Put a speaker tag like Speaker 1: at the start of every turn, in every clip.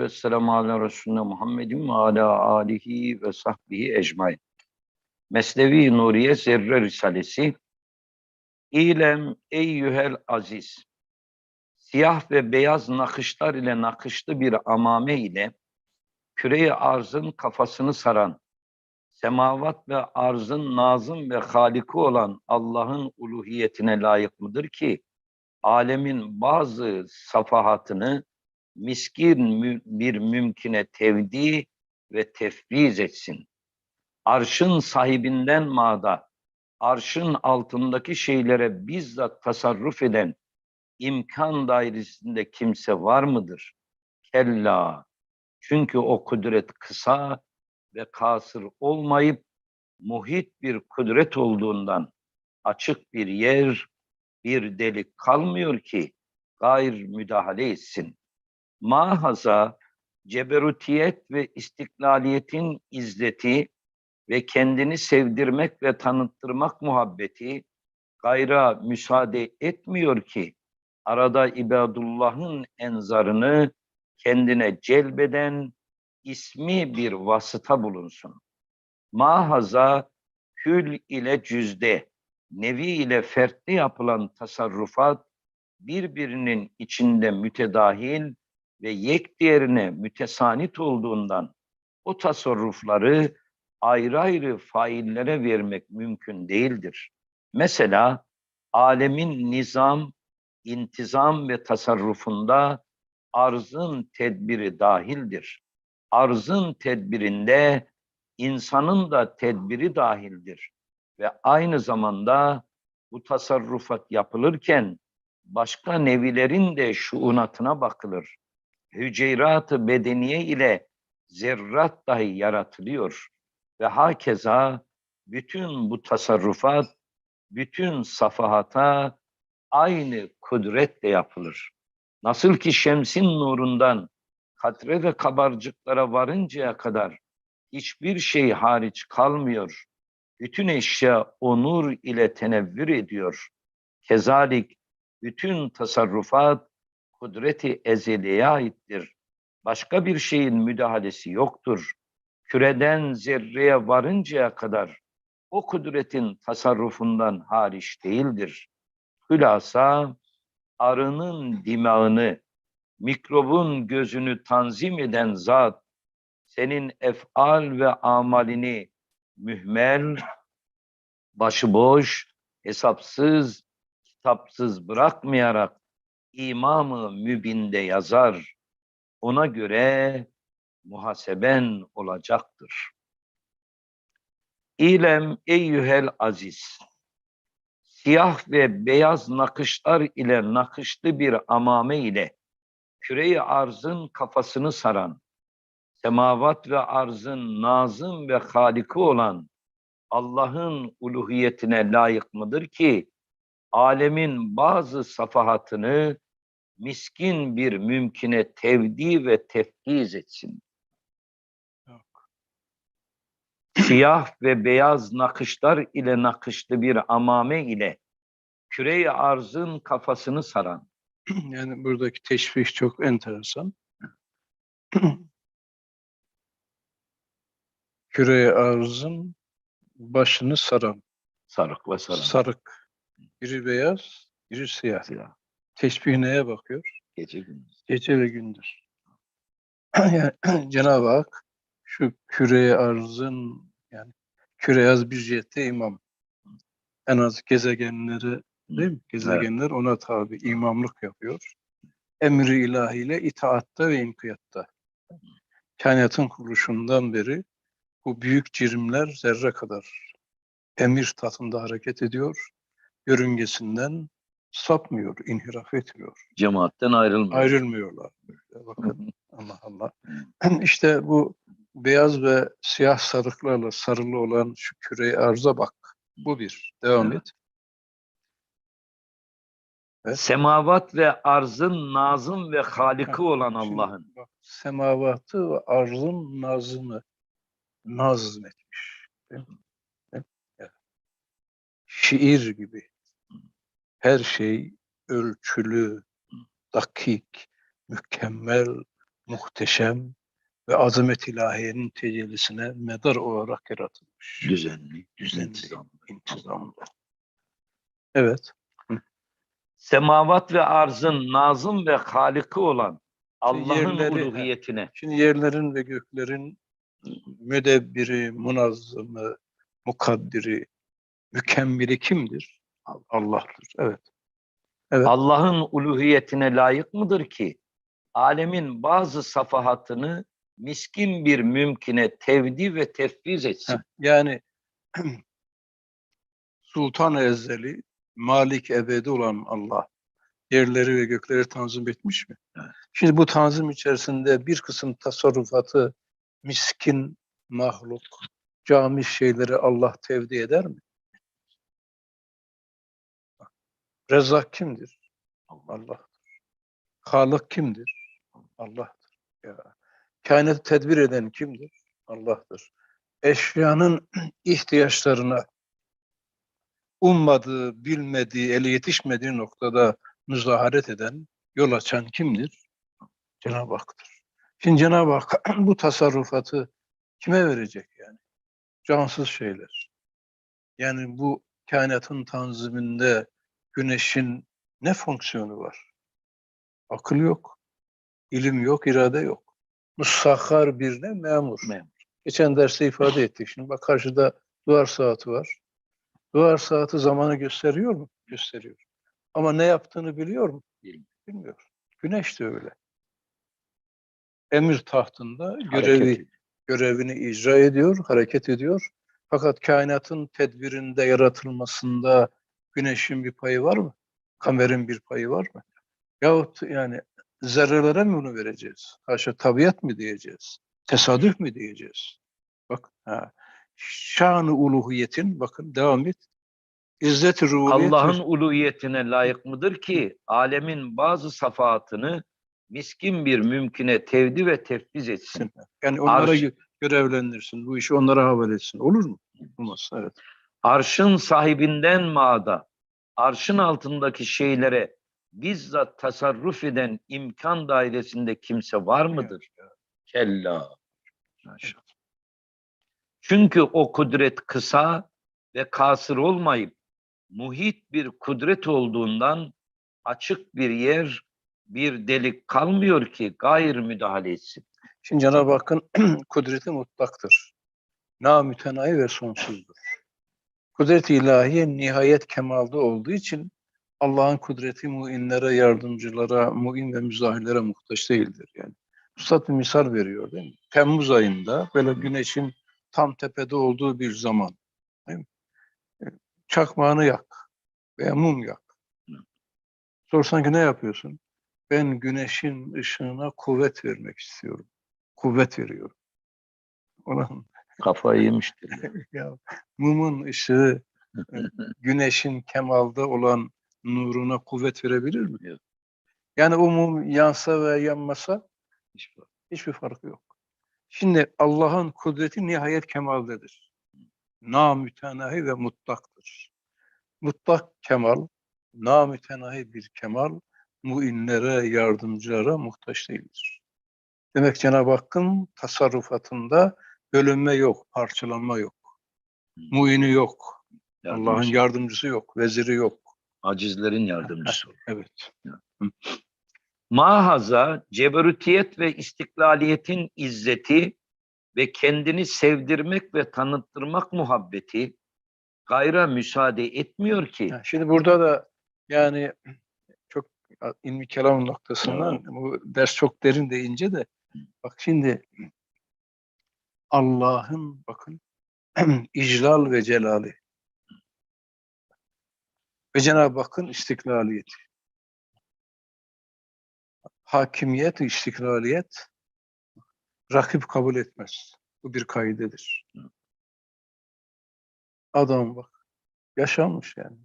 Speaker 1: ve selamu ala Resulüne Muhammedin ve ala alihi ve sahbihi ecmain. Mesnevi Nuriye Zerre Risalesi İlem eyyühel aziz Siyah ve beyaz nakışlar ile nakışlı bir amame ile küreyi arzın kafasını saran semavat ve arzın nazım ve haliki olan Allah'ın uluhiyetine layık mıdır ki alemin bazı safahatını miskin bir mümkine tevdi ve tefriz etsin. Arşın sahibinden mada, arşın altındaki şeylere bizzat tasarruf eden imkan dairesinde kimse var mıdır? Kella. Çünkü o kudret kısa ve kasır olmayıp muhit bir kudret olduğundan açık bir yer, bir delik kalmıyor ki gayr müdahale etsin. Mahaza ceberutiyet ve istiklaliyetin izzeti ve kendini sevdirmek ve tanıttırmak muhabbeti gayra müsaade etmiyor ki arada ibadullah'ın enzarını kendine celbeden ismi bir vasıta bulunsun. Mahaza kül ile cüzde, nevi ile fertli yapılan tasarrufat birbirinin içinde mütedahil ve yek diğerine mütesanit olduğundan o tasarrufları ayrı ayrı faillere vermek mümkün değildir. Mesela alemin nizam, intizam ve tasarrufunda arzın tedbiri dahildir. Arzın tedbirinde insanın da tedbiri dahildir. Ve aynı zamanda bu tasarrufat yapılırken başka nevilerin de şuunatına bakılır. Hüceyrat-ı bedeniye ile zerrat dahi yaratılıyor. Ve hakeza bütün bu tasarrufat, bütün safahata aynı kudretle yapılır. Nasıl ki şemsin nurundan katre ve kabarcıklara varıncaya kadar hiçbir şey hariç kalmıyor. Bütün eşya o nur ile tenevvür ediyor. Kezalik bütün tasarrufat kudreti ezeliye aittir. Başka bir şeyin müdahalesi yoktur. Küreden zerreye varıncaya kadar o kudretin tasarrufundan hariç değildir. Hülasa arının dimağını, mikrobun gözünü tanzim eden zat, senin efal ve amalini mühmel, başıboş, hesapsız, kitapsız bırakmayarak imamı mübinde yazar. Ona göre muhaseben olacaktır. İlem eyyühel aziz. Siyah ve beyaz nakışlar ile nakışlı bir amame ile küreyi arzın kafasını saran, semavat ve arzın nazım ve haliki olan Allah'ın uluhiyetine layık mıdır ki alemin bazı safahatını miskin bir mümkine tevdi ve tefkiz etsin. Siyah ve beyaz nakışlar ile nakışlı bir amame ile küre arzın kafasını saran,
Speaker 2: Yani buradaki teşbih çok enteresan. Küre arzın başını saran,
Speaker 1: sarık ve saran.
Speaker 2: sarık. Biri beyaz, biri siyah.
Speaker 1: Siyah,
Speaker 2: Teşbih neye bakıyor?
Speaker 1: Gece gündüz.
Speaker 2: Gece ve gündüz. yani Cenab-ı Hak şu küre arzın yani küre az bir cihette imam. En az gezegenleri değil mi? Gezegenler ona tabi imamlık yapıyor. Emri ilahiyle itaatta ve inkiyatta. Kainatın kuruluşundan beri bu büyük cirimler zerre kadar emir tatında hareket ediyor. Yörüngesinden sapmıyor, inhiraf etmiyor.
Speaker 1: Cemaatten ayrılmıyor.
Speaker 2: Ayrılmıyorlar. Böyle Bakın Allah Allah. İşte bu beyaz ve siyah sarıklarla sarılı olan şu küre arza bak. Bu bir. Devam
Speaker 1: Evet.
Speaker 2: et. Evet.
Speaker 1: Semavat ve arzın nazım ve haliki olan Allah'ın.
Speaker 2: Semavatı ve arzın nazını nazmetmiş. Evet. Şiir gibi. Her şey ölçülü, dakik, mükemmel, muhteşem ve azamet ilahiyenin tecellisine medar olarak yaratılmış.
Speaker 1: Düzenli,
Speaker 2: Düzenli,
Speaker 1: intizamlı.
Speaker 2: intizamlı. Evet.
Speaker 1: Semavat ve arzın nazım ve haliki olan Allah'ın uluhiyetine
Speaker 2: Şimdi yerlerin ve göklerin müdebbiri, munazzımı, mukaddiri, mükemmeli kimdir? Allah'tır. Evet. Evet.
Speaker 1: Allah'ın uluhiyetine layık mıdır ki alemin bazı safahatını miskin bir mümkine tevdi ve tefviz etsin?
Speaker 2: Heh, Yani Sultan Ezzeli, Malik Ebedi olan Allah yerleri ve gökleri tanzim etmiş mi?
Speaker 1: Evet.
Speaker 2: Şimdi bu tanzim içerisinde bir kısım tasarrufatı miskin mahluk, cami şeyleri Allah tevdi eder mi? Rezzak kimdir? Allah'tır. Halık kimdir? Allah'tır. Ya. Kainatı tedbir eden kimdir? Allah'tır. Eşyanın ihtiyaçlarına ummadığı, bilmediği, eli yetişmediği noktada müzaharet eden, yol açan kimdir? Cenab-ı Hak'tır. Şimdi Cenab-ı Hak bu tasarrufatı kime verecek yani? Cansız şeyler. Yani bu kainatın tanziminde güneşin ne fonksiyonu var? Akıl yok, ilim yok, irade yok. Musakhar bir ne? Memur.
Speaker 1: Memur.
Speaker 2: Geçen derste ifade ettik. Şimdi bak karşıda duvar saati var. Duvar saati zamanı gösteriyor mu? Gösteriyor. Ama ne yaptığını biliyor mu?
Speaker 1: Bilmiyor.
Speaker 2: Bilmiyor. Güneş de öyle. Emir tahtında görevi görevini icra ediyor, hareket ediyor. Fakat kainatın tedbirinde, yaratılmasında güneşin bir payı var mı? Kamerin bir payı var mı? Yahut yani zerrelere mi bunu vereceğiz? Haşa tabiat mı diyeceğiz? Tesadüf mü diyeceğiz? Bak, ha. şan-ı uluhiyetin, bakın devam et. İzzet-i.
Speaker 1: Allah'ın uluhiyetine layık mıdır ki alemin bazı safahatını miskin bir mümküne tevdi ve tefviz etsin?
Speaker 2: Yani onlara
Speaker 1: Arş.
Speaker 2: gö- görevlendirsin, bu işi onlara havale etsin. Olur mu? Olmaz, evet.
Speaker 1: Arşın sahibinden maada, arşın altındaki şeylere bizzat tasarruf eden imkan dairesinde kimse var mıdır? Kella. Çünkü o kudret kısa ve kasır olmayıp muhit bir kudret olduğundan açık bir yer, bir delik kalmıyor ki gayr müdahale etsin.
Speaker 2: Şimdi Cenab-ı Hakk'ın kudreti mutlaktır. Namütenahi ve sonsuzdur. Kudret-i ilahiye nihayet kemalde olduğu için Allah'ın kudreti muinlere, yardımcılara, muin ve müzahirlere muhtaç değildir. Yani Üstad bir misal veriyor değil mi? Temmuz ayında böyle güneşin tam tepede olduğu bir zaman. Değil mi? E, Çakmağını yak veya mum yak. Sorsan ki ne yapıyorsun? Ben güneşin ışığına kuvvet vermek istiyorum. Kuvvet veriyorum. Ulan
Speaker 1: Kafayı yemiştir.
Speaker 2: ya mumun ışığı e, güneşin kemalde olan nuruna kuvvet verebilir mi?
Speaker 1: Yok.
Speaker 2: Yani o mum yansa ve yanmasa hiçbir farkı yok. Şimdi Allah'ın kudreti nihayet kemaldedir. Namütenahi ve mutlaktır. Mutlak kemal, namütenahi bir kemal, muinlere, yardımcılara muhtaç değildir. Demek Cenab-ı Hakk'ın tasarrufatında bölünme yok, parçalanma yok. Muini yok, Allah'ın
Speaker 1: Yardımcısı,
Speaker 2: yardımcısı yok, veziri yok.
Speaker 1: acizlerin yardımcısı.
Speaker 2: Evet.
Speaker 1: Mahaza ceberutiyet ve istiklaliyetin izzeti ve kendini sevdirmek ve tanıttırmak muhabbeti gayra müsaade etmiyor ki
Speaker 2: Şimdi burada da yani çok ilmi kelam noktasından bu ders çok derin de ince de bak şimdi Allah'ın bakın iclal ve celali ve Cenab-ı Hakk'ın istiklaliyeti. Hakimiyet, istiklaliyet rakip kabul etmez. Bu bir kaidedir. Adam bak yaşanmış yani.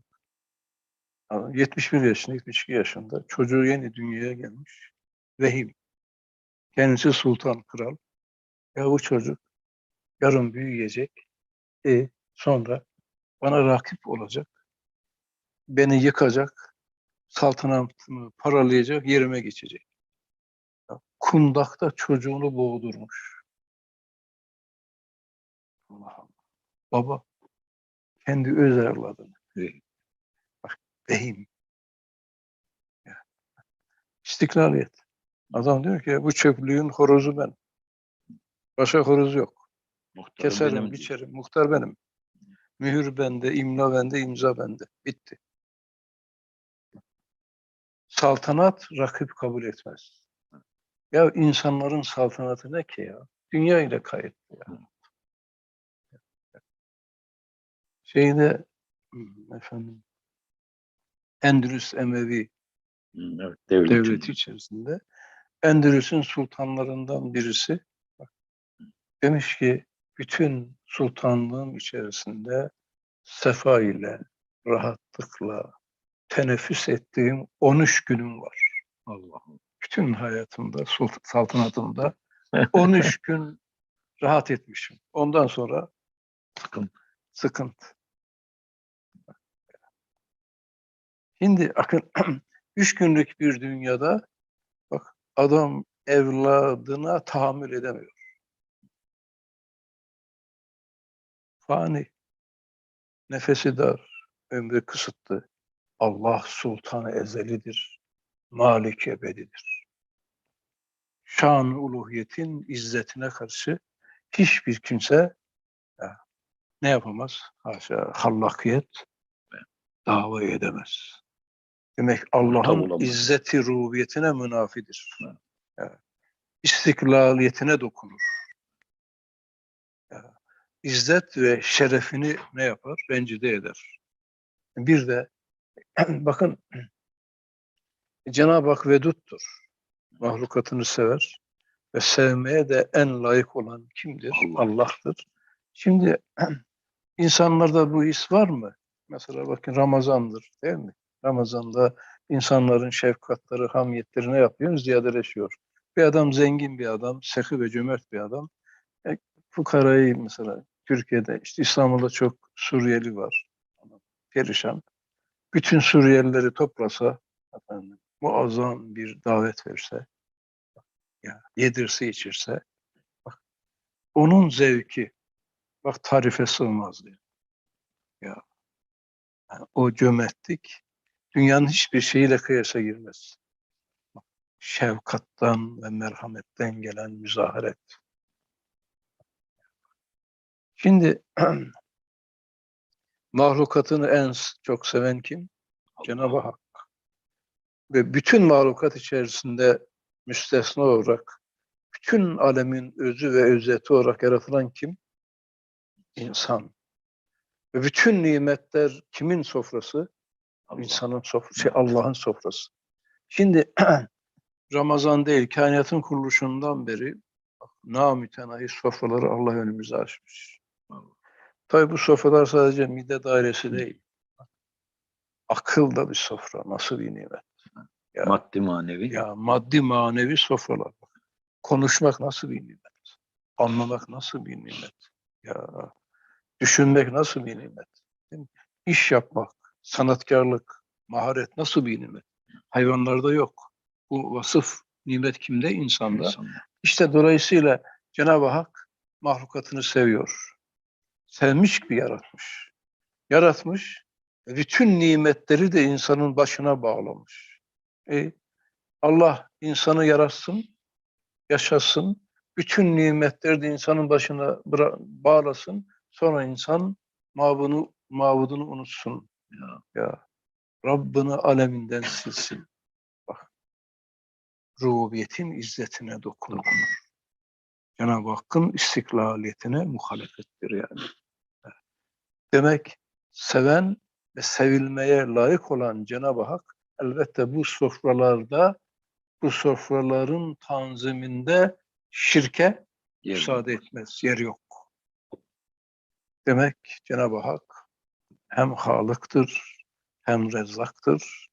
Speaker 2: Adam 71 yaşında, 72 yaşında. Çocuğu yeni dünyaya gelmiş. Vehim. Kendisi sultan, kral. Ya bu çocuk yarın büyüyecek. E sonra bana rakip olacak. Beni yıkacak. Saltanatımı paralayacak, yerime geçecek. Kundakta çocuğunu boğdurmuş. Allah Allah. Baba kendi öz evladını. Bak beyim. Ya. İstiklaliyet. Adam diyor ki bu çöplüğün horozu ben. Başka horoz yok.
Speaker 1: Muhtarım
Speaker 2: Keserim,
Speaker 1: benim
Speaker 2: biçerim. Muhtar benim. Mühür bende, imla bende, imza bende. Bitti. Saltanat rakip kabul etmez. Ya insanların saltanatı ne ki ya? Dünya ile kayıtlı ya. Şeyde hmm, efendim Endülüs Emevi
Speaker 1: Hı, Evet, devlet.
Speaker 2: devleti içerisinde Endülüs'ün sultanlarından birisi bak, demiş ki bütün sultanlığım içerisinde sefa ile, rahatlıkla teneffüs ettiğim 13 günüm var.
Speaker 1: Allah'ım.
Speaker 2: Bütün hayatımda, saltanatımda 13 gün rahat etmişim. Ondan sonra
Speaker 1: Sıkıntı.
Speaker 2: sıkıntı. Şimdi akın üç günlük bir dünyada bak adam evladına tahammül edemiyor. Fani. Nefesi dar, ömrü kısıtlı. Allah sultanı ezelidir. Malik ebedidir. Şan uluhiyetin izzetine karşı hiçbir kimse ya, ne yapamaz? Haşa hallakiyet dava edemez. Demek Allah'ın izzeti rubiyetine münafidir.
Speaker 1: Evet.
Speaker 2: İstiklaliyetine dokunur. İzzet ve şerefini ne yapar? Rencide eder. Bir de bakın Cenab-ı Hak veduttur. Mahlukatını sever ve sevmeye de en layık olan kimdir?
Speaker 1: Allah.
Speaker 2: Allah'tır. Şimdi insanlarda bu his var mı? Mesela bakın Ramazan'dır değil mi? Ramazan'da insanların şefkatleri, hamiyetleri ne yapıyor? Ziyadeleşiyor. Bir adam zengin bir adam, sehi ve cömert bir adam. E, fukarayı mesela Türkiye'de, işte İstanbul'da çok Suriyeli var. Perişan. Bütün Suriyelileri toplasa, efendim, muazzam bir davet verse, ya yedirse içirse, bak, onun zevki, bak tarife sığmaz diyor. Ya, yani o cömertlik dünyanın hiçbir şeyiyle kıyasa girmez. Bak, Şefkattan ve merhametten gelen müzaharet. Şimdi mahlukatını en çok seven kim? Cenab-ı Hak. Ve bütün mahlukat içerisinde müstesna olarak bütün alemin özü ve özeti olarak yaratılan kim? İnsan. Ve bütün nimetler kimin sofrası? İnsanın sofrası, şey, Allah'ın sofrası. Şimdi Ramazan değil, kainatın kuruluşundan beri namütenahi sofraları Allah önümüze açmış. Tabi bu sofralar sadece mide dairesi değil. Akıl da bir sofra. Nasıl bir nimet. Ya.
Speaker 1: Maddi manevi.
Speaker 2: Ya maddi manevi sofralar. Konuşmak nasıl bir nimet. Anlamak nasıl bir nimet. Ya düşünmek nasıl bir nimet. İş yapmak, sanatkarlık, maharet nasıl bir nimet. Hayvanlarda yok. Bu vasıf nimet kimde? İnsanda.
Speaker 1: insanlar.
Speaker 2: İşte dolayısıyla Cenab-ı Hak mahlukatını seviyor. Sevmiş gibi yaratmış. Yaratmış. Bütün nimetleri de insanın başına bağlamış. E, Allah insanı yaratsın, yaşasın. Bütün nimetleri de insanın başına bağlasın. Sonra insan mabunu, mabudunu unutsun.
Speaker 1: Ya.
Speaker 2: Ya Rabbini aleminden silsin. Bak. Rubiyetin izzetine dokunur. Cenab-ı Hakk'ın istiklaliyetine muhalefettir yani. Demek seven ve sevilmeye layık olan Cenab-ı Hak elbette bu sofralarda bu sofraların tanziminde şirke
Speaker 1: Yer
Speaker 2: müsaade
Speaker 1: yok.
Speaker 2: etmez. Yer yok. Demek Cenab-ı Hak hem Halık'tır, hem Rezzaktır,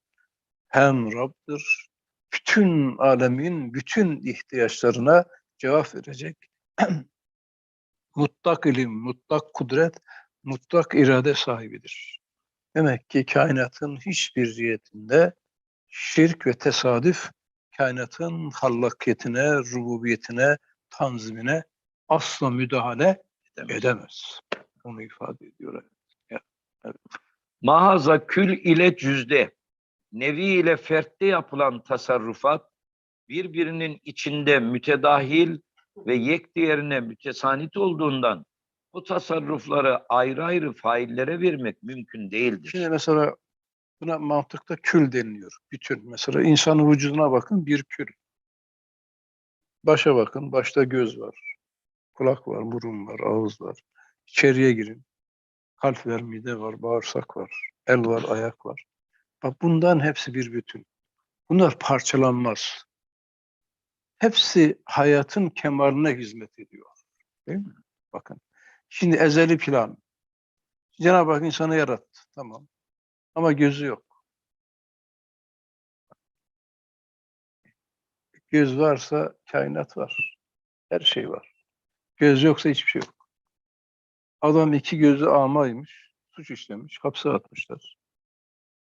Speaker 2: hem Rab'dır. Bütün alemin bütün ihtiyaçlarına cevap verecek. mutlak ilim, mutlak kudret, mutlak irade sahibidir. Demek ki kainatın hiçbir cihetinde şirk ve tesadüf kainatın hallakiyetine, rububiyetine, tanzimine asla müdahale
Speaker 1: Edemez.
Speaker 2: edemez. Onu ifade ediyor.
Speaker 1: Mahaza kül ile cüzde, nevi ile fertte yapılan tasarrufat, birbirinin içinde mütedahil ve yek diğerine mütesanit olduğundan bu tasarrufları ayrı ayrı faillere vermek mümkün değildir.
Speaker 2: Şimdi mesela buna mantıkta kül deniliyor. Bütün. Mesela insanın vücuduna bakın bir kül. Başa bakın. Başta göz var. Kulak var, burun var, ağız var. İçeriye girin. Kalp var, mide var, bağırsak var, el var, ayak var. Bak bundan hepsi bir bütün. Bunlar parçalanmaz. Hepsi hayatın kemaline hizmet ediyor. Değil mi? Bakın. Şimdi ezeli plan. Cenab-ı Hak insanı yarattı. Tamam. Ama gözü yok. Göz varsa kainat var. Her şey var. Göz yoksa hiçbir şey yok. Adam iki gözü amaymış, suç işlemiş, hapse atmışlar.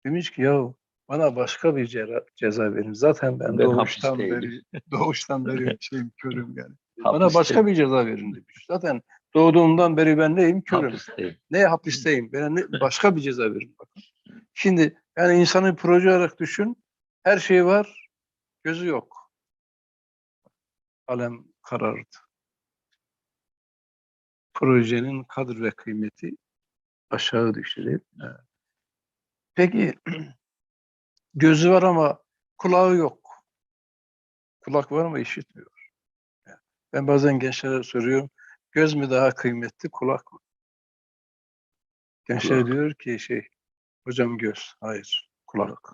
Speaker 2: Demiş ki ya bana başka bir ceza, ceza verin. Zaten ben,
Speaker 1: Ben
Speaker 2: doğuştan
Speaker 1: hapisteyim."
Speaker 2: beri doğuştan beri şeyim körüm yani.
Speaker 1: Hapiste-
Speaker 2: Bana başka bir ceza verin demiş. Zaten doğduğumdan beri ben neyim? Körüm.
Speaker 1: hapiste.
Speaker 2: Ne hapisteyim? Bana ne, başka bir ceza verin bakın. Şimdi yani insanı proje olarak düşün. Her şey var. Gözü yok. Alem karardı. Projenin kadr ve kıymeti aşağı mi? Evet. Peki gözü var ama kulağı yok. Kulak var ama işitmiyor. Yani Ben bazen gençlere soruyorum. Göz mü daha kıymetli, kulak mı? Gençler diyor ki şey, hocam göz. Hayır, kulak.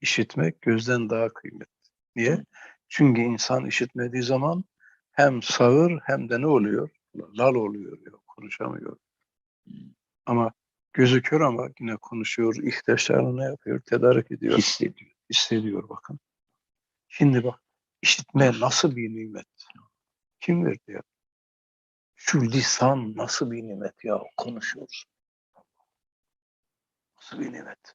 Speaker 2: İşitmek gözden daha kıymetli. Niye? Çünkü insan işitmediği zaman hem sağır hem de ne oluyor? Lal oluyor, ya, konuşamıyor. Ama gözü kör ama yine konuşuyor, ihtiyaçlarını yapıyor? Tedarik ediyor,
Speaker 1: Hissediyor.
Speaker 2: hissediyor bakın. Şimdi bak, işitme nasıl bir nimet? Kim verdi ya? Şu lisan nasıl bir nimet ya? Konuşuyoruz. Nasıl bir nimet?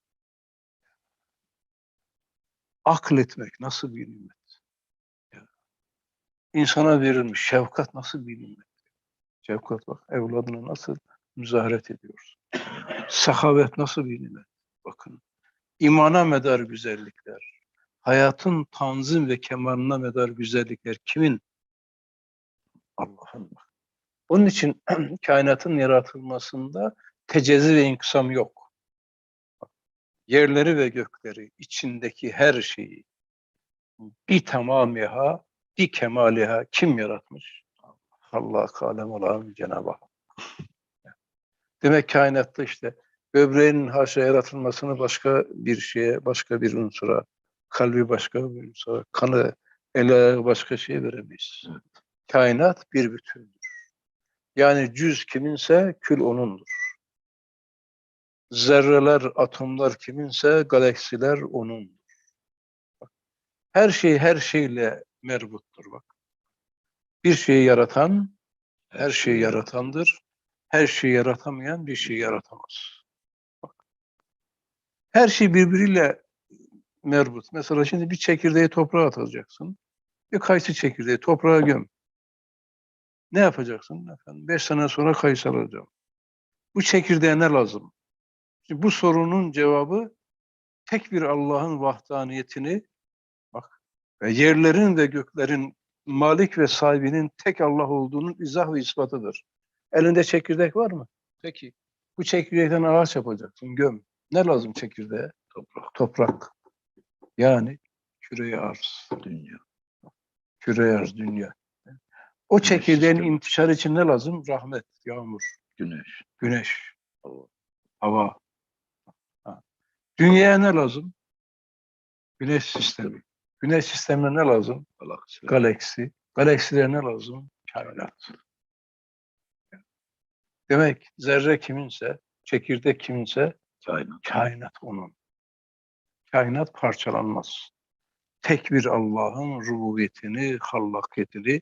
Speaker 2: Akletmek nasıl bir nimet? İnsana verilmiş şefkat nasıl bir nimet? Şefkat bak evladına nasıl müzaharet ediyoruz. Sahavet nasıl bir nimet? Bakın. imana medar güzellikler. Hayatın tanzim ve kemaline medar güzellikler kimin? Allah'ın. Onun için kainatın yaratılmasında tecezi ve inkısam yok. Yerleri ve gökleri, içindeki her şeyi bir tamamiha, bir kemaliha kim yaratmış? Allah kalem olan Cenab-ı Hak. Demek kainatta işte böbreğin haşa yaratılmasını başka bir şeye, başka bir unsura, kalbi başka bir unsura, kanı, ele başka şeye veremeyiz. Kainat bir bütündür. Yani cüz kiminse kül onundur. Zerreler, atomlar kiminse galaksiler. Bak, Her şey her şeyle merbuttur bak. Bir şeyi yaratan her şeyi yaratandır. Her şeyi yaratamayan bir şey yaratamaz. Bak. Her şey birbiriyle merbut. Mesela şimdi bir çekirdeği toprağa atacaksın. Bir kayısı çekirdeği toprağa göm. Ne yapacaksın? Efendim, beş sene sonra kayısı alacağım. Bu çekirdeğe ne lazım? Şimdi bu sorunun cevabı tek bir Allah'ın vahdaniyetini bak ve yerlerin ve göklerin malik ve sahibinin tek Allah olduğunun izah ve ispatıdır. Elinde çekirdek var mı? Peki. Bu çekirdekten ağaç yapacaksın, göm. Ne lazım çekirdeğe? Toprak. Toprak. Yani küre arz.
Speaker 1: Dünya.
Speaker 2: Küre arz dünya. O
Speaker 1: Güneş
Speaker 2: çekirdeğin
Speaker 1: sistemi.
Speaker 2: intişar için ne lazım? Rahmet, yağmur,
Speaker 1: Güneş.
Speaker 2: güneş, hava. Ha. Dünyaya ne lazım? Güneş sistemi. Güneş sistemine ne lazım?
Speaker 1: Galaksiler.
Speaker 2: Galaksi. Galaksilere ne lazım? Kainat. Demek zerre kiminse, çekirdek kiminse
Speaker 1: Kainat.
Speaker 2: kainat onun. Kainat parçalanmaz. Tek bir Allah'ın rububiyetini, hallakiyetini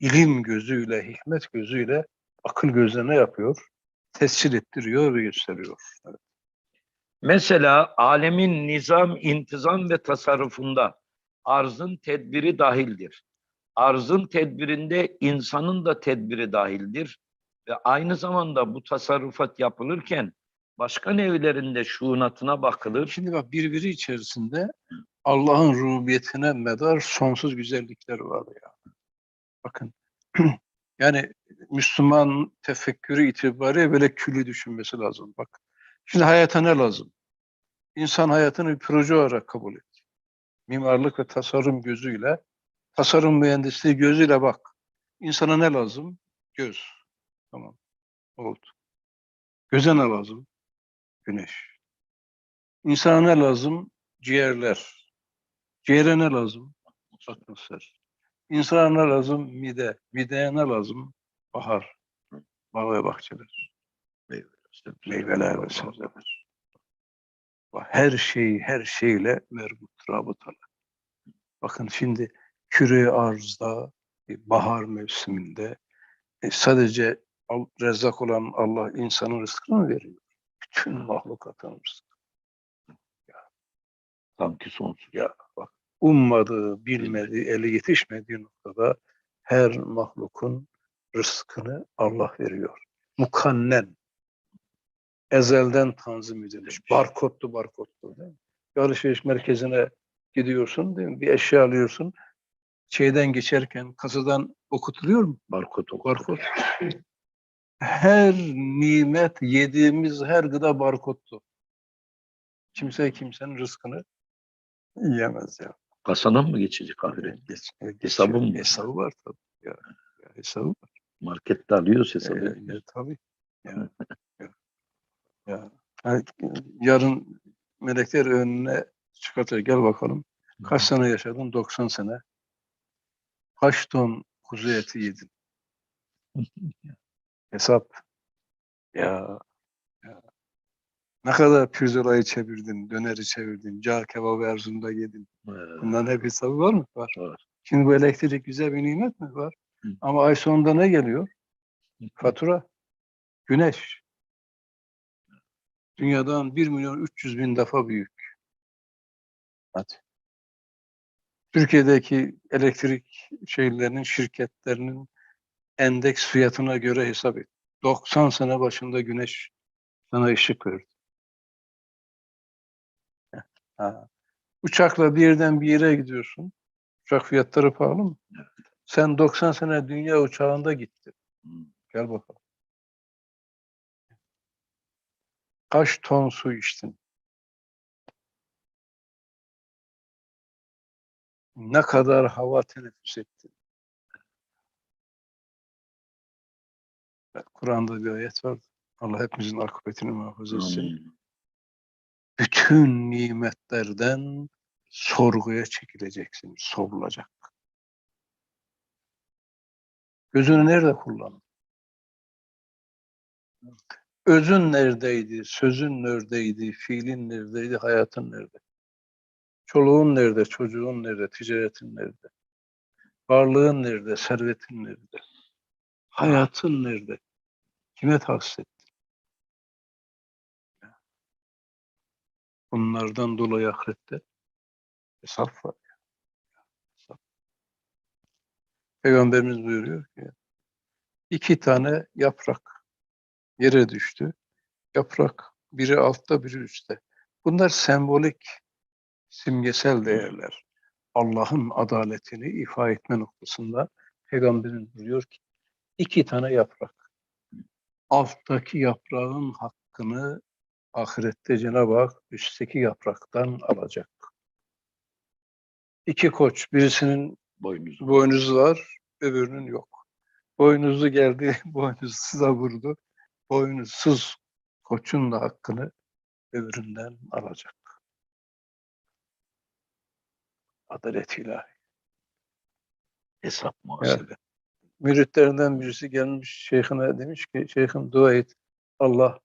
Speaker 2: ilim gözüyle, hikmet gözüyle, akıl gözüne ne yapıyor? Tescil ettiriyor ve gösteriyor. Evet.
Speaker 1: Mesela alemin nizam, intizam ve tasarrufunda arzın tedbiri dahildir. Arzın tedbirinde insanın da tedbiri dahildir. Ve aynı zamanda bu tasarrufat yapılırken başka evlerinde şuunatına bakılır.
Speaker 2: Şimdi bak birbiri içerisinde Allah'ın rububiyetine medar sonsuz güzellikler var ya. Bakın yani Müslüman tefekkürü itibariyle böyle külü düşünmesi lazım. Bak şimdi hayata ne lazım? İnsan hayatını bir proje olarak kabul et. Mimarlık ve tasarım gözüyle, tasarım mühendisliği gözüyle bak. İnsana ne lazım? Göz. Tamam. Oldu. Göze ne lazım? Güneş. İnsana lazım? Ciğerler. Ciğere ne lazım? Atmosfer. İnsana lazım? Mide. Mideye ne lazım? Bahar. Bağ ve bahçeler. Meyveler ve sebzeler. Her şey her şeyle merbut, rabıtalı. Bakın şimdi küre arzda, e, bahar mevsiminde e, sadece Rezzak olan Allah insanın rızkını veriyor? Bütün mahlukatın rızkı.
Speaker 1: Sanki sonsuz.
Speaker 2: Ya bak ummadığı, bilmediği, eli yetişmediği noktada her mahlukun rızkını Allah veriyor. Mukannen. Ezelden tanzim edilmiş. Barkodlu barkodlu değil mi? Bir alışveriş merkezine gidiyorsun değil mi? Bir eşya alıyorsun. Şeyden geçerken kasadan okutuluyor mu?
Speaker 1: Barkod o.
Speaker 2: Barkod. Her nimet, yediğimiz her gıda barkodlu. Kimse kimsenin rızkını yiyemez ya.
Speaker 1: Kasadan mı geçecek ahiret?
Speaker 2: Geç,
Speaker 1: Hesabı mı?
Speaker 2: Hesabı var tabii. Ya, ya hesabı var.
Speaker 1: Markette alıyoruz hesabı.
Speaker 2: Ya, ya, tabii. Ya, ya, ya. Ha, yarın melekler önüne çıkartacak. Gel bakalım. Kaç sene yaşadın? 90 sene. Kaç ton kuzu eti yedin? Hesap. Ya, ya. Ne kadar pirzolayı çevirdin, döneri çevirdin, cağ kebabı Erzurum'da yedin.
Speaker 1: Ee,
Speaker 2: Bunların hep hesabı var mı? Var.
Speaker 1: Var.
Speaker 2: Şimdi bu elektrik güzel bir nimet mi? Var.
Speaker 1: Hı.
Speaker 2: Ama ay sonunda ne geliyor? Fatura. Güneş. Dünyadan 1 milyon 300 bin defa büyük. Hadi. Türkiye'deki elektrik şeylerinin, şirketlerinin endeks fiyatına göre hesap et. 90 sene başında güneş sana ışık verdi. Ha. Uçakla bir yerden bir yere gidiyorsun. Uçak fiyatları pahalı mı? Sen 90 sene dünya uçağında gittin.
Speaker 1: Hı.
Speaker 2: Gel bakalım. Kaç ton su içtin? Ne kadar hava teneffüs ettin? Evet, Kur'an'da bir ayet var. Allah hepimizin akıbetini muhafaza etsin.
Speaker 1: Amin.
Speaker 2: Bütün nimetlerden sorguya çekileceksin, sorulacak. Gözünü nerede kullandın? Özün neredeydi? Sözün neredeydi? Fiilin neredeydi? Hayatın nerede? Çoluğun nerede? Çocuğun nerede? Ticaretin nerede? Varlığın nerede? Servetin nerede? Hayatın nerede? Kime tahsis ettin? Bunlardan dolayı ahirette hesap var. Peygamberimiz buyuruyor ki iki tane yaprak yere düştü. Yaprak biri altta biri üstte. Bunlar sembolik, simgesel değerler. Allah'ın adaletini ifade etme noktasında Peygamberimiz buyuruyor ki iki tane yaprak. Alttaki yaprağın hakkını ahirette Cenab-ı Hak üstteki yapraktan alacak. İki koç, birisinin
Speaker 1: Boynuz.
Speaker 2: boynuzu var, öbürünün yok. Boynuzlu geldi, boynuzsuza vurdu. Boynuzsuz koçun da hakkını öbüründen alacak. Adalet ilahi.
Speaker 1: Hesap muhasebe.
Speaker 2: Müritlerinden birisi gelmiş şeyhine demiş ki, şeyhim dua et. Allah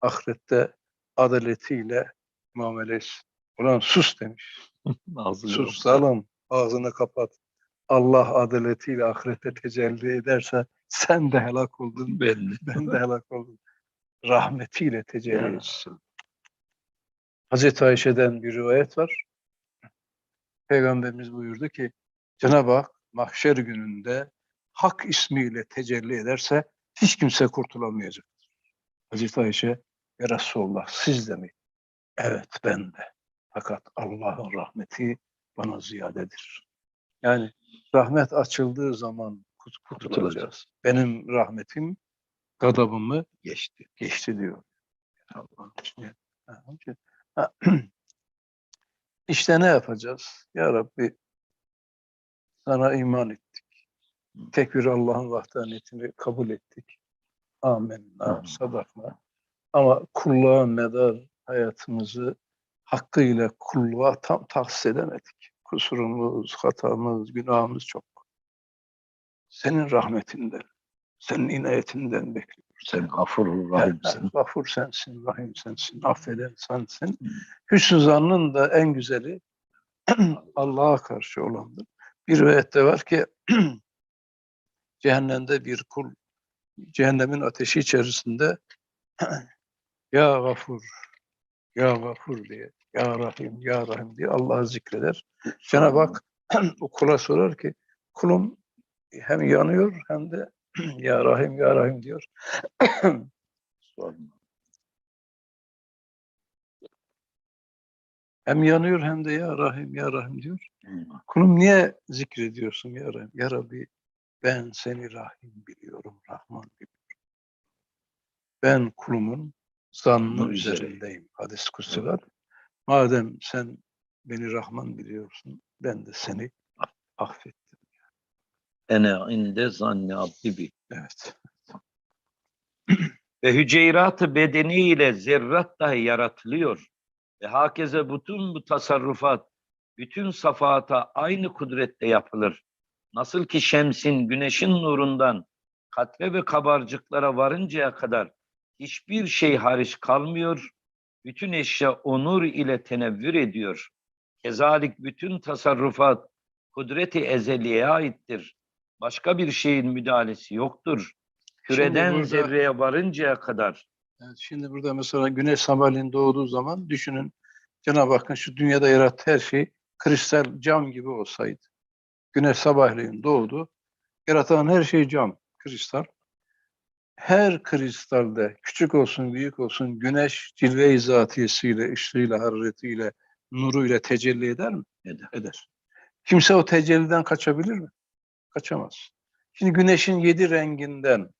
Speaker 2: ahirette adaletiyle muamele etsin. Ulan sus demiş. Sus salım, ağzını kapat. Allah adaletiyle ahirete tecelli ederse sen de helak oldun,
Speaker 1: de.
Speaker 2: ben de helak oldum. Rahmetiyle tecelli etsin. Hazreti Ayşe'den bir rivayet var. Peygamberimiz buyurdu ki Cenab-ı Hak mahşer gününde hak ismiyle tecelli ederse hiç kimse kurtulamayacak. Hazreti Ayşe ya Resulallah siz de mi? Evet ben de. Fakat Allah'ın rahmeti bana ziyadedir. Yani rahmet açıldığı zaman kut- kurtulacağız. Benim rahmetim gadabımı
Speaker 1: Geçti.
Speaker 2: geçti diyor. Allah'ın için. İşte ne yapacağız? Ya Rabbi sana iman ettik. Tek bir Allah'ın vahdaniyetini kabul ettik. Amenna,
Speaker 1: Amin.
Speaker 2: sadakna. Ama kulluğa medar hayatımızı hakkıyla kulluğa tam tahsis edemedik. Kusurumuz, hatamız, günahımız çok. Senin rahmetinden, senin inayetinden bekliyoruz.
Speaker 1: Sen gafurur rahimsin.
Speaker 2: Gafur sensin, rahim sensin, affeden sensin. Hüsnü zannın da en güzeli Allah'a karşı olandır. Bir rivayette var ki cehennemde bir kul cehennemin ateşi içerisinde ya gafur, ya gafur diye, ya rahim, ya rahim diye Allah'ı zikreder. Cenab-ı Hak o kula sorar ki kulum hem yanıyor hem de ya rahim, ya rahim diyor. Hem yanıyor hem de ya Rahim ya Rahim diyor. Kulum niye zikrediyorsun ya Rahim? Ya Rabbi ben seni Rahim biliyorum, Rahman biliyorum. Ben kulumun zannı üzerindeyim. Hadis kutsi var. Madem sen beni Rahman biliyorsun, ben de seni affettim.
Speaker 1: Ene inde zanni abdi bi.
Speaker 2: Evet.
Speaker 1: Ve hüceyratı bedeniyle zerrat dahi yaratılıyor. Ve hakeze bütün bu tasarrufat, bütün safata aynı kudrette yapılır. Nasıl ki şemsin, güneşin nurundan katre ve kabarcıklara varıncaya kadar hiçbir şey hariç kalmıyor. Bütün eşya onur ile tenevvür ediyor. Kezalik bütün tasarrufat kudreti ezeliye aittir. Başka bir şeyin müdahalesi yoktur. Küreden
Speaker 2: burada-
Speaker 1: zerreye varıncaya kadar
Speaker 2: Evet, şimdi burada mesela güneş sabahleyin doğduğu zaman düşünün Cenab-ı Hakk'ın şu dünyada yarattığı her şey kristal cam gibi olsaydı. Güneş sabahleyin doğdu. Yaratan her şey cam, kristal. Her kristalde küçük olsun büyük olsun güneş cilve-i zatiyesiyle, ışığıyla, hararetiyle, nuruyla tecelli eder mi?
Speaker 1: eder.
Speaker 2: Eder. Kimse o tecelliden kaçabilir mi? Kaçamaz. Şimdi güneşin yedi renginden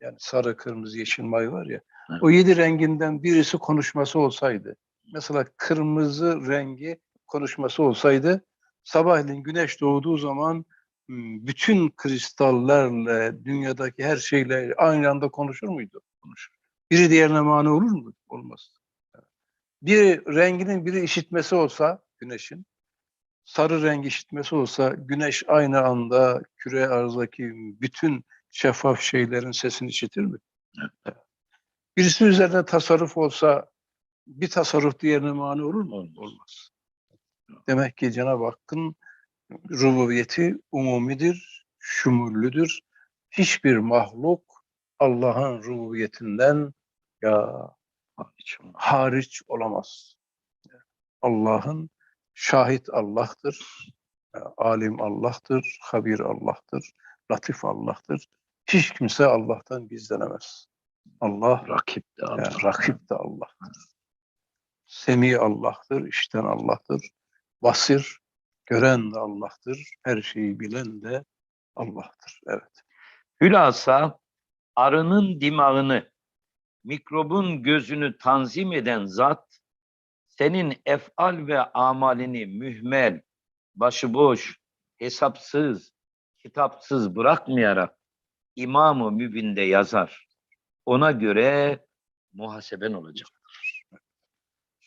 Speaker 2: yani sarı, kırmızı, yeşil, may var ya
Speaker 1: Evet.
Speaker 2: o yedi renginden birisi konuşması olsaydı mesela kırmızı rengi konuşması olsaydı sabahleyin güneş doğduğu zaman hmm, bütün kristallerle dünyadaki her şeyle aynı anda konuşur muydu? Konuşur. Biri diğerine mani olur mu? Olmaz. Bir renginin biri işitmesi olsa güneşin sarı rengi işitmesi olsa güneş aynı anda küre arzdaki bütün şeffaf şeylerin sesini işitir mi? Birisi üzerine tasarruf olsa bir tasarruf diğerine mani olur mu?
Speaker 1: Olmaz.
Speaker 2: Olmaz. Demek ki Cenab-ı Hakk'ın rububiyeti umumidir, şumullüdür. Hiçbir mahluk Allah'ın rububiyetinden ya hariç olamaz. Allah'ın şahit Allah'tır, alim Allah'tır, habir Allah'tır, latif Allah'tır. Hiç kimse Allah'tan gizlenemez. Allah
Speaker 1: Rakip de
Speaker 2: yani
Speaker 1: Allah.
Speaker 2: rakip de Allah'tır. Semi Allah'tır, işten Allah'tır. Basir, gören de Allah'tır. Her şeyi bilen de Allah'tır. Evet.
Speaker 1: Hülasa arının dimağını, mikrobun gözünü tanzim eden zat, senin efal ve amalini mühmel, başıboş, hesapsız, kitapsız bırakmayarak İmam-ı Mübin'de yazar. Ona göre muhaseben olacaktır.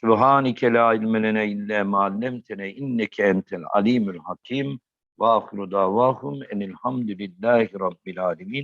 Speaker 1: Sübhanike la ilme lene illa ma allemtene inneke entel alimul hakim ve ahiru davahum enilhamdülillahi rabbil alemin.